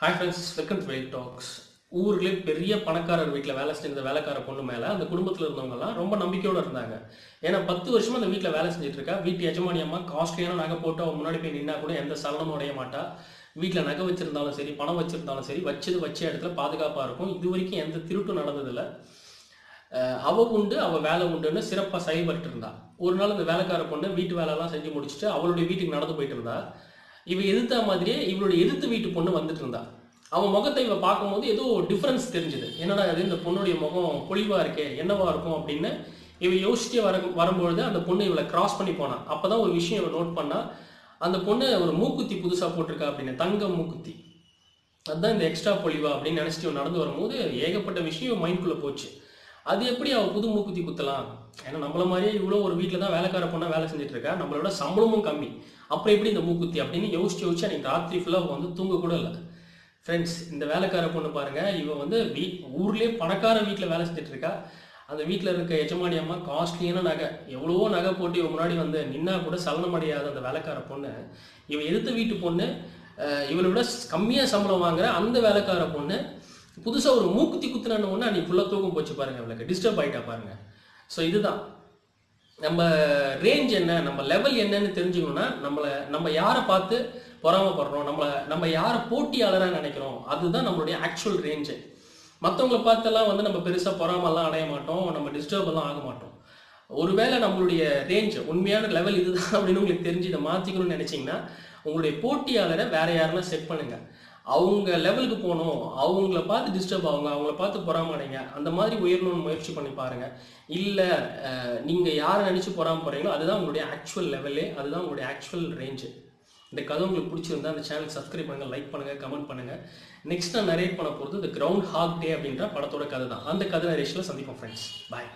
Hi friends welcome to weight talks ஊர்லேயே பெரிய பணக்காரர் வீட்டில் வேலை செஞ்சிருந்த வேலைக்கார பொண்ணு மேலே அந்த குடும்பத்தில் இருந்தவங்கலாம் ரொம்ப நம்பிக்கையோடு இருந்தாங்க. ஏன்னா பத்து வருஷமாக அந்த வீட்டில் வேலை செஞ்சுட்டு இருக்கா வீட்டு எஜமானியம்மா காஸ்ட்லியான நகை போட்டு அவன் முன்னாடி போய் நின்னா கூட எந்த சலனமும் அடைய மாட்டா. வீட்டில் நகை வச்சிருந்தாலும் சரி பணம் வச்சிருந்தாலும் சரி வச்சது வச்ச இடத்துல பாதுகாப்பாக இருக்கும். இது வரைக்கும் எந்த திருட்டும் நடந்ததில்லை. அவள் அவ உண்டு அவள் வேலை உண்டுன்னு சிறப்பாக செயல்பட்டு இருந்தா. ஒரு நாள் அந்த வேலைக்கார பொண்ணு வீட்டு வேலைலாம் செஞ்சு முடிச்சுட்டு அவளுடைய வீட்டுக்கு நடந்து போயிட்டு இருந்தா. இவ எதிர்த்த மாதிரியே இவளுடைய எதிர்த்து வீட்டு பொண்ணு வந்துட்டு இருந்தா. அவன் முகத்தை இவ பார்க்கும்போது ஏதோ டிஃப்ரென்ஸ் தெரிஞ்சுது. என்னடா அது இந்த பொண்ணுடைய முகம் பொழிவா இருக்கே என்னவா இருக்கும் அப்படின்னு இவ யோசிச்சே வர வரும்பொழுது அந்த பொண்ணு இவளை கிராஸ் பண்ணி போனான் அப்பதான் ஒரு விஷயம் இவ நோட் பண்ணா அந்த பொண்ணு ஒரு மூக்குத்தி புதுசா போட்டிருக்கா அப்படின்னு தங்க மூக்குத்தி. அதுதான் இந்த எக்ஸ்ட்ரா பொலிவா அப்படின்னு நினைச்சிட்டு நடந்து வரும்போது ஏகப்பட்ட விஷயம் மைண்ட்குள்ளே போச்சு. அது எப்படி அவள் புது மூக்குத்தி குத்தலாம்? ஏன்னா நம்மள மாதிரியே இவ்வளோ ஒரு வீட்டில் தான் வேலைக்கார பொண்ணாக வேலை செஞ்சுட்டு இருக்கா நம்மளோட சம்பளமும் கம்மி. அப்புறம் எப்படி இந்த மூக்குத்தி அப்படின்னு யோசிச்சு யோசிச்சு அன்றைக்கி ராத்திரி ஃபுல்லாக வந்து தூங்க கூட இல்லை. ஃப்ரெண்ட்ஸ் இந்த வேலைக்கார பொண்ணு பாருங்கள் இவன் வந்து வீ ஊர்லேயே பணக்கார வீட்டில் வேலை செஞ்சுட்டு இருக்கா அந்த வீட்டில் இருக்க எஜமானி அம்மா காஸ்ட்லியான நகை. எவ்வளவோ நகை போட்டு இவன் முன்னாடி வந்து நின்னா கூட சலனம் அடையாத அந்த வேலைக்கார பொண்ணு. இவன் எதிர்த்த வீட்டு பொண்ணு இவனை விட கம்மியாக சம்பளம் வாங்குற அந்த வேலைக்கார பொண்ணு. புதுசாக ஒரு மூக்குத்தி குத்துனான ஒன்று நீ ஃபுல்லாக தூக்கம் போச்சு பாருங்க அவளுக்கு டிஸ்டர்ப் ஆகிட்டா பாருங்க. ஸோ இதுதான். நம்ம ரேஞ்ச் என்ன நம்ம லெவல் என்னன்னு தெரிஞ்சுக்கணும்னா நம்மளை நம்ம யாரை பார்த்து பொறாமப்படுறோம் நம்மளை நம்ம யாரை போட்டியாளராக நினைக்கிறோம் அதுதான் நம்மளுடைய ஆக்சுவல் ரேஞ்சு மற்றவங்கள பார்த்தெல்லாம் வந்து நம்ம பெருசாக பொறாமலாம் அடைய மாட்டோம் நம்ம டிஸ்டர்ப் எல்லாம் ஆக மாட்டோம். ஒருவேளை நம்மளுடைய ரேஞ்ச் உண்மையான லெவல் இதுதான் அப்படின்னு உங்களுக்கு தெரிஞ்சு இதை மாற்றிக்கணும்னு நினச்சிங்கன்னா உங்களுடைய போட்டியாளரை வேற யாருன்னா செட் பண்ணுங்க. அவங்க லெவலுக்கு போகணும். அவங்கள பார்த்து டிஸ்டர்ப் ஆகுங்க. அவங்கள பார்த்து பொறாமடைங்க. அந்த மாதிரி உயரணும்னு முயற்சி பண்ணி பாருங்க. இல்லை நீங்கள் யாரை நினச்சி பொறாம போகிறீங்களோ அதுதான் உங்களுடைய ஆக்சுவல் லெவலே அதுதான் உங்களுடைய ஆக்சுவல் ரேஞ்சு இந்த கதை உங்களுக்கு பிடிச்சிருந்தா அந்த சேனல் சப்ஸ்கிரைப் பண்ணுங்கள் லைக் பண்ணுங்கள் கமெண்ட் பண்ணுங்கள் நெக்ஸ்ட் நான் நரேட் பண்ண போகிறது இந்த கிரவுண்ட் ஹாக் டே அப்படின்ற படத்தோட கதை தான். அந்த கதை நரேஷனில் சந்திப்போம் ஃப்ரெண்ட்ஸ் பாய்